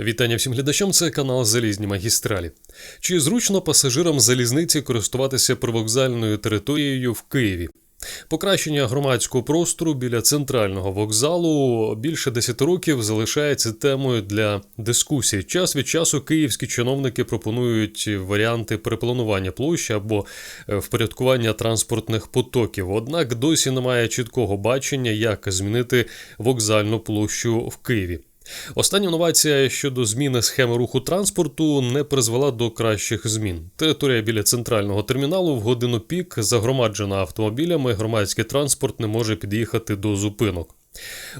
Вітання всім глядачам. Це канал Залізні магістралі. Чи зручно пасажирам залізниці користуватися привокзальною територією в Києві? Покращення громадського простору біля центрального вокзалу більше 10 років залишається темою для дискусій. Час від часу київські чиновники пропонують варіанти перепланування площі або е, впорядкування транспортних потоків. Однак досі немає чіткого бачення, як змінити вокзальну площу в Києві. Остання новація щодо зміни схеми руху транспорту не призвела до кращих змін. Територія біля центрального терміналу в годину пік загромаджена автомобілями. Громадський транспорт не може під'їхати до зупинок.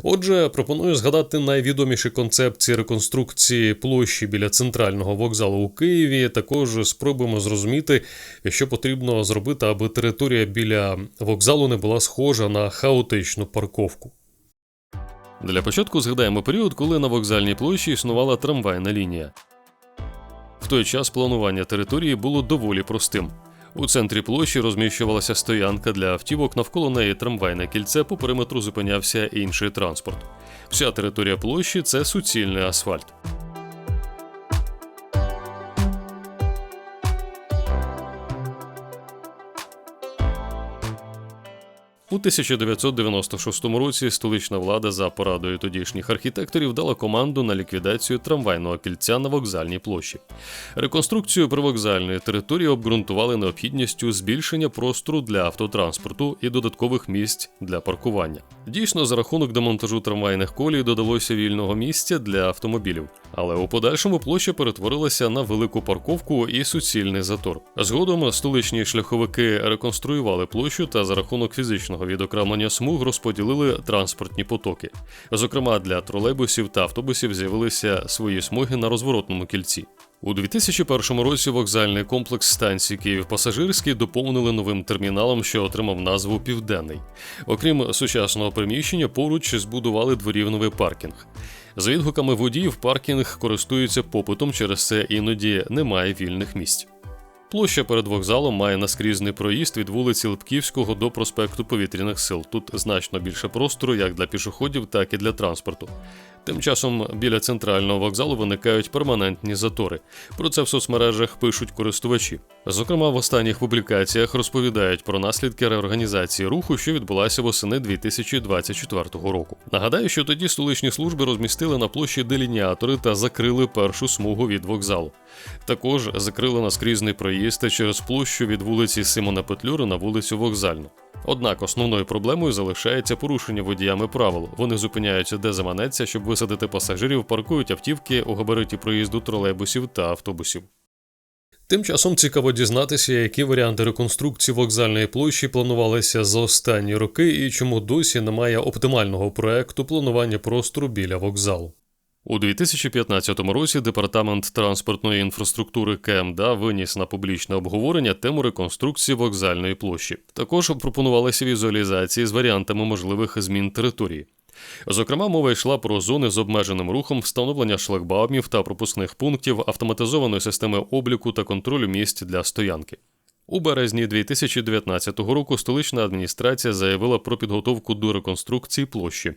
Отже, пропоную згадати найвідоміші концепції реконструкції площі біля центрального вокзалу у Києві. Також спробуємо зрозуміти, що потрібно зробити, аби територія біля вокзалу не була схожа на хаотичну парковку. Для початку згадаємо період, коли на вокзальній площі існувала трамвайна лінія. В той час планування території було доволі простим. У центрі площі розміщувалася стоянка для автівок, навколо неї трамвайне кільце, по периметру зупинявся інший транспорт. Вся територія площі це суцільний асфальт. У 1996 році столична влада за порадою тодішніх архітекторів дала команду на ліквідацію трамвайного кільця на вокзальній площі. Реконструкцію привокзальної території обґрунтували необхідністю збільшення простору для автотранспорту і додаткових місць для паркування. Дійсно, за рахунок демонтажу трамвайних колій додалося вільного місця для автомобілів, але у подальшому площа перетворилася на велику парковку і суцільний затор. Згодом столичні шляховики реконструювали площу та за рахунок фізичного відокремлення смуг розподілили транспортні потоки. Зокрема, для тролейбусів та автобусів з'явилися свої смуги на розворотному кільці. У 2001 році вокзальний комплекс станції Київ-Пасажирський доповнили новим терміналом, що отримав назву Південний. Окрім сучасного приміщення, поруч збудували дворівновий паркінг. За відгуками водіїв, паркінг користується попитом, через це іноді немає вільних місць. Площа перед вокзалом має наскрізний проїзд від вулиці Липківського до проспекту Повітряних сил. Тут значно більше простору як для пішоходів, так і для транспорту. Тим часом біля центрального вокзалу виникають перманентні затори. Про це в соцмережах пишуть користувачі. Зокрема, в останніх публікаціях розповідають про наслідки реорганізації руху, що відбулася восени 2024 року. Нагадаю, що тоді столичні служби розмістили на площі делініатори та закрили першу смугу від вокзалу. Також закрили наскрізний проїзд через площу від вулиці Симона Петлюри на вулицю Вокзальну. Однак основною проблемою залишається порушення водіями правил. Вони зупиняються де заманеться, щоб висадити пасажирів, паркують автівки у габариті проїзду тролейбусів та автобусів. Тим часом цікаво дізнатися, які варіанти реконструкції вокзальної площі планувалися за останні роки і чому досі немає оптимального проекту планування простору біля вокзалу. У 2015 році департамент транспортної інфраструктури КМДА виніс на публічне обговорення тему реконструкції вокзальної площі. Також пропонувалися візуалізації з варіантами можливих змін території. Зокрема, мова йшла про зони з обмеженим рухом, встановлення шлагбаумів та пропускних пунктів, автоматизованої системи обліку та контролю місць для стоянки. У березні 2019 року столична адміністрація заявила про підготовку до реконструкції площі.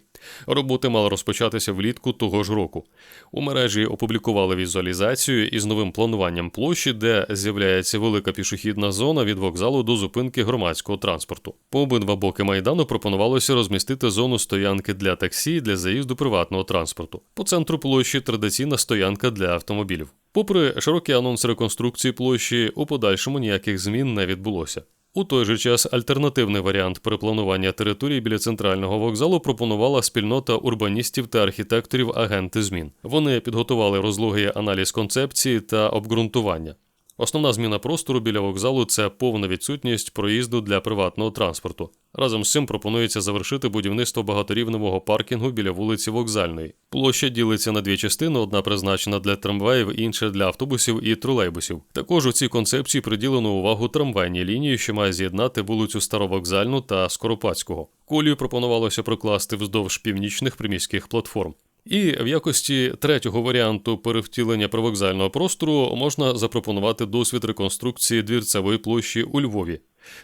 Роботи мали розпочатися влітку того ж року. У мережі опублікували візуалізацію із новим плануванням площі, де з'являється велика пішохідна зона від вокзалу до зупинки громадського транспорту. По обидва боки майдану пропонувалося розмістити зону стоянки для таксі для заїзду приватного транспорту. По центру площі традиційна стоянка для автомобілів. Попри широкий анонс реконструкції площі, у подальшому ніяких змін не відбулося. У той же час альтернативний варіант перепланування території біля центрального вокзалу пропонувала спільнота урбаністів та архітекторів агенти змін. Вони підготували розлогий аналіз концепції та обґрунтування. Основна зміна простору біля вокзалу це повна відсутність проїзду для приватного транспорту. Разом з цим пропонується завершити будівництво багаторівневого паркінгу біля вулиці Вокзальної. Площа ділиться на дві частини: одна призначена для трамваїв, інша для автобусів і тролейбусів. Також у цій концепції приділено увагу трамвайній лінії, що має з'єднати вулицю Старовокзальну та Скоропадського. Колію пропонувалося прокласти вздовж північних приміських платформ. І в якості третього варіанту перевтілення привокзального простору можна запропонувати досвід реконструкції двірцевої площі у Львові.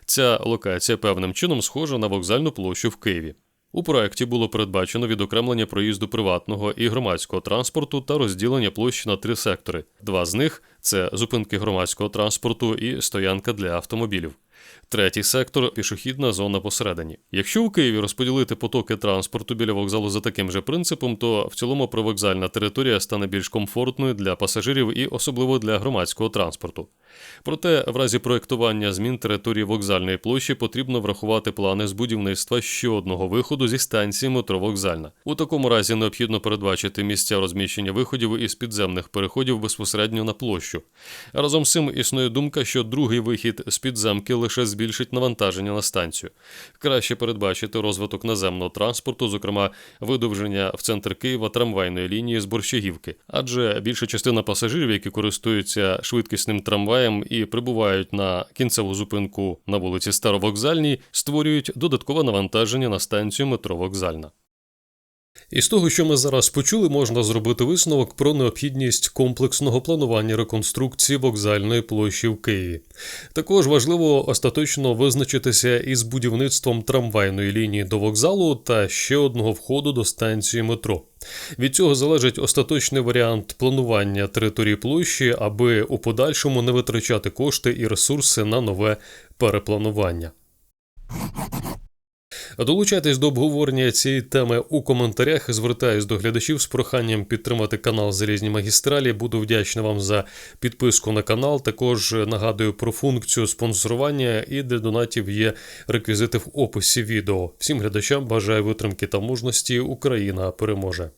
Ця локація певним чином схожа на вокзальну площу в Києві. У проекті було передбачено відокремлення проїзду приватного і громадського транспорту та розділення площі на три сектори. Два з них це зупинки громадського транспорту і стоянка для автомобілів. Третій сектор пішохідна зона посередині. Якщо у Києві розподілити потоки транспорту біля вокзалу за таким же принципом, то в цілому привокзальна територія стане більш комфортною для пасажирів і особливо для громадського транспорту. Проте, в разі проєктування змін території вокзальної площі потрібно врахувати плани з будівництва ще одного виходу зі станції метро вокзальна. У такому разі необхідно передбачити місця розміщення виходів із підземних переходів безпосередньо на площу. Разом з цим існує думка, що другий вихід з підземки лише збільшить навантаження на станцію. Краще передбачити розвиток наземного транспорту, зокрема видовження в центр Києва трамвайної лінії з Борщагівки, адже більша частина пасажирів, які користуються швидкісним трамваєм і прибувають на кінцеву зупинку на вулиці Старовокзальній, створюють додаткове навантаження на станцію метро Вокзальна. Із того, що ми зараз почули, можна зробити висновок про необхідність комплексного планування реконструкції вокзальної площі в Києві. Також важливо остаточно визначитися із будівництвом трамвайної лінії до вокзалу та ще одного входу до станції метро. Від цього залежить остаточний варіант планування території площі, аби у подальшому не витрачати кошти і ресурси на нове перепланування. Долучайтесь до обговорення цієї теми у коментарях. Звертаюсь до глядачів з проханням підтримати канал Залізні магістралі. Буду вдячний вам за підписку на канал. Також нагадую про функцію спонсорування і для донатів є реквізити в описі відео. Всім глядачам бажаю витримки та мужності. Україна переможе.